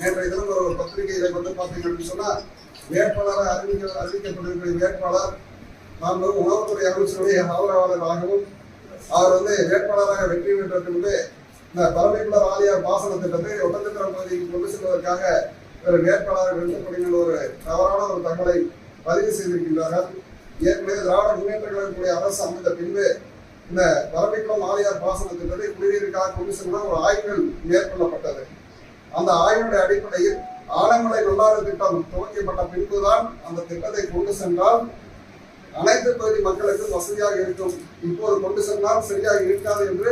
நேற்றைய தினம் ஒரு பத்திரிகையில வந்து பார்த்தீங்கன்னு சொன்னா வேட்பாளராக அறிவிக்க அறிவிக்கப்பட்டிருக்கிற வேட்பாளர் நாம் உணவுத்துறை அமைச்சருடைய ஆதரவாளர்களாகவும் அவர் வந்து வேட்பாளராக வெற்றி பெற்றதற்கு முன்பே இந்த பரமைக்குள்ள ஆலியார் பாசன திட்டத்தை ஒட்டத்திட்டம் பகுதிக்கு கொண்டு செல்வதற்காக ஒரு வேட்பாளர் நிறுத்தப்படுகின்ற ஒரு தவறான ஒரு தகவலை பதிவு செய்திருக்கின்றார்கள். ஏற்கனவே திராவிட முன்னேற்ற கழகத்துடைய அரசு அமைந்த பின்பு இந்த பரம்பிக்குளம் ஆலியார் பாசன திட்டத்தை குடிநீருக்காக கொண்டு செல்ல ஒரு ஆய்வுகள் மேற்கொள்ளப்பட்டது. அந்த ஆய்வினுடைய அடிப்படையில் ஆலமலை நல்லாறு திட்டம் துவக்கப்பட்ட பின்புதான் அந்த திட்டத்தை கொண்டு சென்றால் அனைத்து பகுதி மக்களுக்கும் வசதியாக இருக்கும். இப்போது கொண்டு சென்றால் சரியாக இருக்காது என்று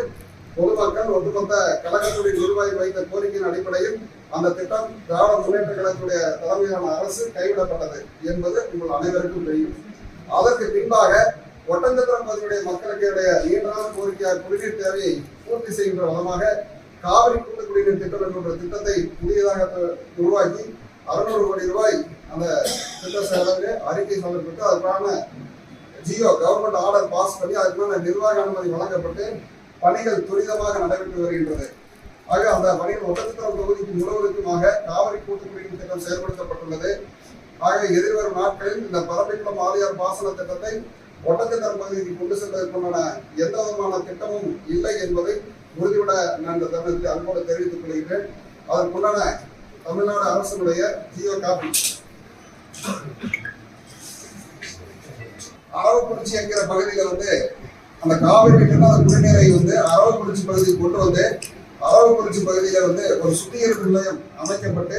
பொதுமக்கள் ஒட்டுமொத்த கழகத்துடைய நிர்வாகி வைத்த கோரிக்கையின் அடிப்படையில் அந்த திட்டம் திராவிட முன்னேற்ற கழகத்துடைய தலைமையிலான அரசு கைவிடப்பட்டது என்பது உங்கள் அனைவருக்கும் தெரியும். அதற்கு பின்பாக ஒட்டஞ்சத்திரம் பகுதியுடைய இடையே நீண்ட நாள் கோரிக்கையாக குடிநீர் தேவையை பூர்த்தி செய்கின்ற விதமாக காவிரி கூட்டு குடிநீர் திட்டம் என்ற திட்டத்தை புதியதாக உருவாக்கி அறுநூறு கோடி ரூபாய் அந்த திட்ட செலவு அறிக்கை சமர்ப்பித்து அதற்கான ஜியோ கவர்மெண்ட் ஆர்டர் பாஸ் பண்ணி அதுக்கான நிர்வாக அனுமதி வழங்கப்பட்டு பணிகள் துரிதமாக நடைபெற்று வருகின்றது. ஆக அந்த பணிகள் ஒட்டத்திட்டம் தொகுதிக்கு முழுவதுக்குமாக காவிரி கூட்டு குடிநீர் திட்டம் செயல்படுத்தப்பட்டுள்ளது. ஆக எதிர்வரும் நாட்களில் இந்த பரம்பிக்குளம் ஆலியார் பாசன திட்டத்தை ஒட்டத்திட்டம் பகுதிக்கு கொண்டு செல்வதற்குண்டான எந்த விதமான திட்டமும் இல்லை என்பதை உறுதியோட நான் இந்த தருணத்தில் அன்போடு தெரிவித்துக் கொள்கிறேன். அதற்குண்டான தமிழ்நாடு அரசினுடைய ஜியோ காப்பி. அரவக்குறிச்சி என்கிற பகுதியில் வந்து அந்த காவிரி கிட்ட குடிநீரை வந்து அரவக்குறிச்சி பகுதிக்கு கொண்டு வந்து அரவக்குறிச்சி பகுதியில வந்து ஒரு சுத்திகரிப்பு நிலையம் அமைக்கப்பட்டு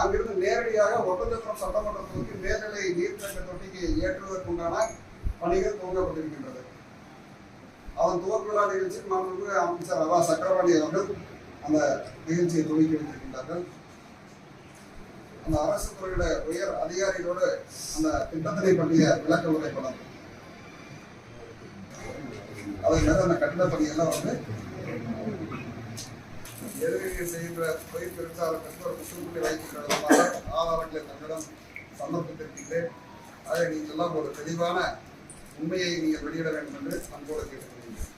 அங்கிருந்து நேரடியாக ஒட்டஞ்சத்திரம் சட்டமன்ற தொகுதி மேல்நிலை நீர்த்தக்க தொட்டிக்கு ஏற்றுவதற்குண்டான பணிகள் துவங்கப்பட்டிருக்கின்றது. அதன் துவக்க விழா நிகழ்ச்சியில் மாண்புமிகு அமைச்சர் ரவா சக்கரபாணி அவர்கள் அந்த நிகழ்ச்சியை துவக்கி வைத்திருக்கின்றார்கள். அந்த அரசு துறையோட உயர் அதிகாரிகளோடு அந்த திட்டத்தினை பற்றிய விளக்க உரைப்படம் அதன் மேல அந்த கட்டிட பணியெல்லாம் வந்து எதிர்கை செய்கின்ற தொழில் பெருசாளர்களுக்கு ஒரு முற்றுப்புள்ளி வைக்கின்ற விதமாக ஆதாரங்களை தங்களிடம் சமர்ப்பித்திருக்கின்றேன். அதை நீங்கள் எல்லாம் ஒரு தெளிவான உண்மையை நீங்கள் வெளியிட வேண்டும் என்று அன்போடு கேட்டுக்கொள்கிறேன்.